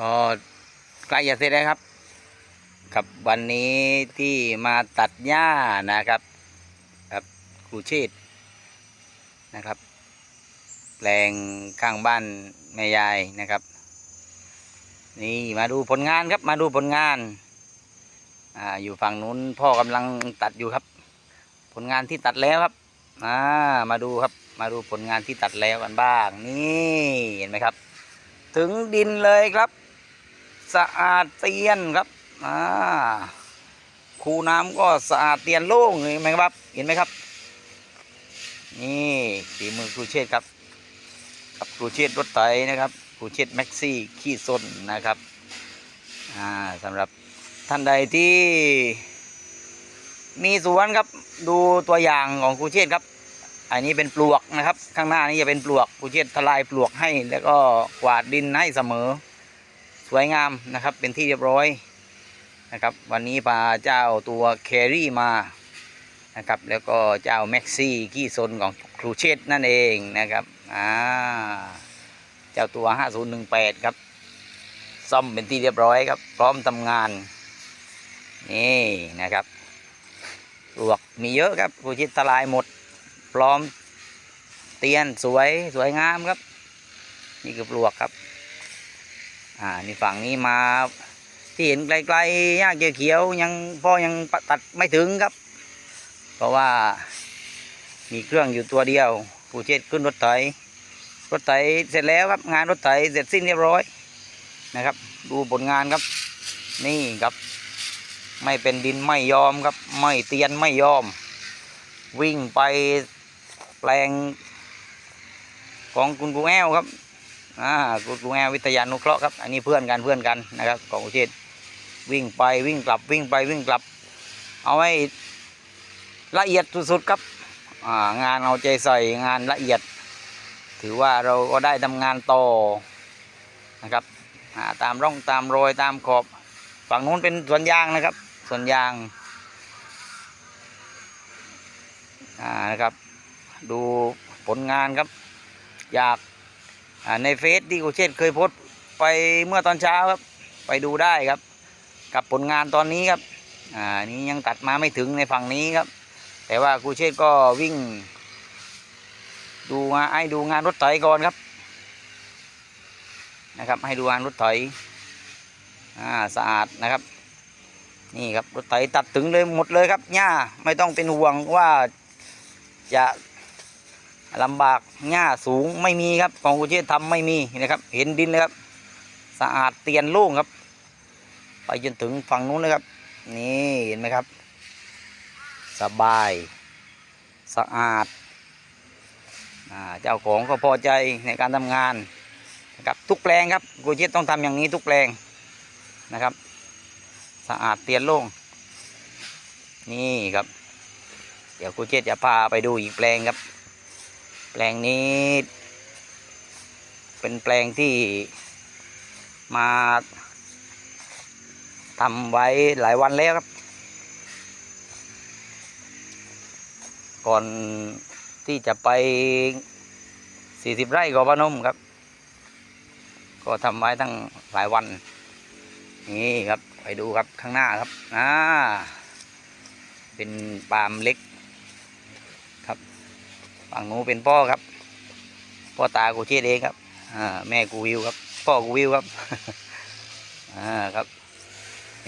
ก็ใกล้จะเสร็จแล้วครับ ครับวันนี้ที่มาตัดหญ้านะครับ ครับครูชีดนะครับ แปลงข้างบ้านแม่ยายนะครับ นี่มาดูผลงานครับมาดูผลงานอ่าอยู่ฝั่งนู้นพ่อกำลังตัดอยู่ครับ ผลงานที่ตัดแล้วครับอ่ามาดูครับมาดูผลงานที่ตัดแล้วกันบ้าง นี่เห็นไหมครับ ถึงดินเลยครับ สะอาดเตียนครับอ่าคูน้ำก็สะอาดเตียนโล่งเห็นไหมครับ เห็นไหมครับ นี่ฝีมือครูเชษครับ กับครูเชษรถไถนะครับครูเชษแม็กซี่ขี้ซนนะครับอ่าสำหรับท่านใดที่ มีสวนครับ ดูตัวอย่างของครูเชษครับ อันนี้เป็นปลวกนะครับ ข้างหน้านี้จะเป็นปลวกครูเชษฐ์ทลายปลวกให้ แล้วก็กวาดดินให้เสมอ สวยงามนะครับ เป็นที่เรียบร้อยนะครับ วันนี้พาเจ้าตัวแครี่มานะครับ แล้วก็เจ้าแม็กซี่ขี้ซนของครูเชษฐ์นั่นเองนะครับอ่าเจ้าตัว 5018 ครับซ่อมเป็นที่เรียบร้อยครับ พร้อมทำงาน นี่นะครับปลวกมีเยอะครับครูเชษฐ์ทลายหมด พร้อมเตียนสวยสวยงามครับ นี่คือปลวกครับ อ่านี่ฝั่งนี้มาที่เห็นไกลๆหญ้าเขียวๆยังพ่อยังตัดไม่ถึงครับ เพราะว่ามีเครื่องอยู่ตัวเดียวผู้เช็ดขึ้นรถไถรถไถเสร็จแล้วครับงานรถไถเสร็จสิ้นเรียบร้อยนะครับ ดูผลงานครับ นี่ครับ ไม่เป็นดินไม่ยอมครับ ไม่เตียนไม่ยอม วิ่งไปแปลงของคุณครูแอวครับ อ่าคุณแอลวิทยานุเคราะห์ครับ อันนี้เพื่อนกันเพื่อนกันนะครับของอุเทศวิ่งไปวิ่งกลับวิ่งไปวิ่งกลับ เอาให้ละเอียดสุดๆครับอ่างานเอาใจใส่งานละเอียด ถือว่าเราก็ได้ทำงานต่อนะครับอ่าตามร่องตามรอยตามขอบฝั่งนู้นเป็นสวนยางนะครับสวนยางอ่านะครับ ดูผลงานครับ อยาก ในเฟซที่กูเชษเคยโพสไปเมื่อตอนเช้าครับ ไปดูได้ครับ กับผลงานตอนนี้ครับ อ่านี้ยังตัดมาไม่ถึงในฝั่งนี้ครับ แต่ว่ากูเชษก็วิ่ง ดูงานให้ดูงานรถไถก่อนครับ นะครับ ให้ดูงานรถไถอ่าสะอาดนะครับ นี่ครับรถไถตัดถึงเลยหมดเลยครับหญ้าไม่ต้องเป็นห่วงว่าจะ ลำบากหญ้าสูงไม่มีครับของกุเชษทำไม่มีนะครับ เห็นดินเลยครับ สะอาดเตียนโล่งครับ ไปจนถึงฝั่งนู้นเลยครับ นี่เห็นไหมครับ สบายสะอาดอาเจ้าของก็พอใจในการทำงานนะครับทุกแปลงครับกุเชษต้องทำอย่างนี้ทุกแปลงนะครับ สะอาดเตียนโล่งนี่ครับ เดี๋ยวกุเชษจะพาไปดูอีกแปลงครับ แปลงนี้ เป็นแปลงที่มาทำไว้หลายวันแล้วครับ ก่อนที่จะไป 40 ไร่กอพนมครับ ก็ทำไว้ตั้งหลายวัน นี่ครับ ไปดูครับข้างหน้าครับ อ่า เป็นปาล์มเล็กครับ ฝั่งนู้นเป็นพ่อครับ พ่อตากูเชษเองครับอ่าแม่กูวิวครับ พ่อกูวิวครับอ่าครับ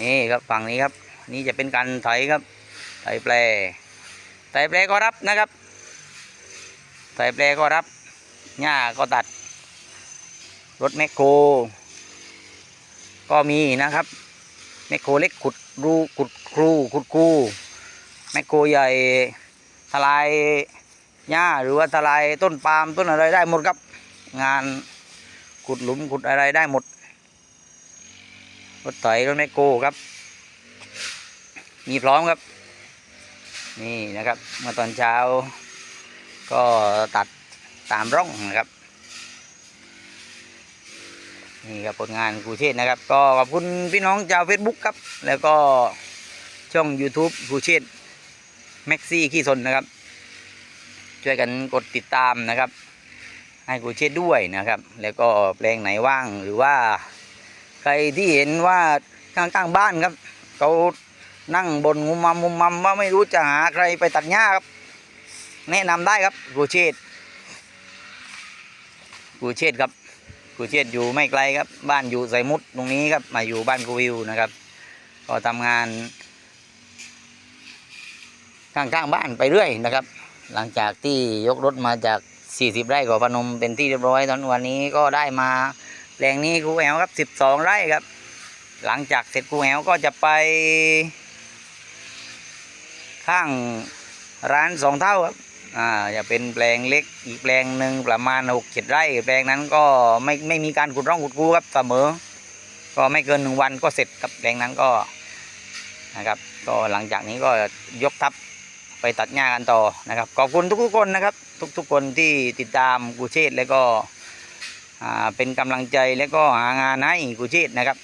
นี่ครับฝั่งนี้ครับ นี่จะเป็นการไถครับไถแปลไถแปลก็รับนะครับไถแปลก็รับหญ้าก็ตัด รถแมคโครก็มีนะครับแมคโครเล็กขุดรูขุดครูขุดคูแมคโครใหญ่ทลาย หญ้าหรือว่าทลายต้นปาล์มต้นอะไรได้หมดครับ งานขุดหลุมขุดอะไรได้หมดรถไถรถแมคโครครับ มีพร้อมครับ นี่นะครับเมื่อตอนเช้า ก็ตัดตามร่องนะครับนี่ครับผลงานครูเชษนะครับ ก็ขอบคุณพี่น้องชาวเฟซบุ๊กครับ แล้วก็ช่อง YouTube ครูเชษแม็กซี่ขี้สนนะครับ ช่วยกันกดติดตามนะครับ ให้กูเช็ดด้วยนะครับ แล้วก็แปลงไหนว่างหรือว่า ใครที่เห็นว่าข้างๆบ้านครับเขานั่งบนงุมมัมมุมมัมว่าไม่รู้จะหาใครไปตัดหญ้าครับ แนะนำได้ครับกูเชษฐ์กูเชษฐ์ครับกูเชษฐ์อยู่ไม่ไกลครับ บ้านอยู่ใส่มุดตรงนี้ครับ มาอยู่บ้านกูวิวนะครับ ก็ทำงานข้างๆบ้านไปเรื่อยนะครับ หลังจากที่ยกรถมาจาก 40 ไร่ของพนมเป็นที่เรียบร้อยตอนวันนี้ก็ได้มาแปลงนี้ครูแอลครับ 12 ไร่ครับ หลังจากเสร็จครูแอลก็จะไป ข้างร้านสองเท่าครับอ่าจะเป็นแปลงเล็กอีกแปลงหนึ่งประมาณหกเจ็ดไร่ แปลงนั้นก็ไม่ไม่มีการขุดร่องขุดคูครับเสมอ ก็ไม่เกินหนึ่งวันก็เสร็จครับแปลงนั้นก็นะครับ ก็หลังจากนี้ก็ยกทัพ ไปตัดหญ้ากันต่อนะครับขอบคุณทุกๆคนนะครับ ทุกๆคนที่ติดตามกูเชษแล้วก็เป็นกำลังใจแล้วก็หางานให้กูเชษนะครับ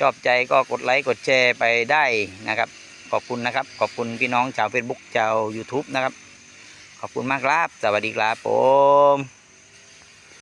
ชอบใจก็กดไลค์กดแชร์ไปได้นะครับ ขอบคุณนะครับ ขอบคุณพี่น้องชาว Facebook ชาว YouTube นะครับ ขอบคุณมากครับ สวัสดีครับผม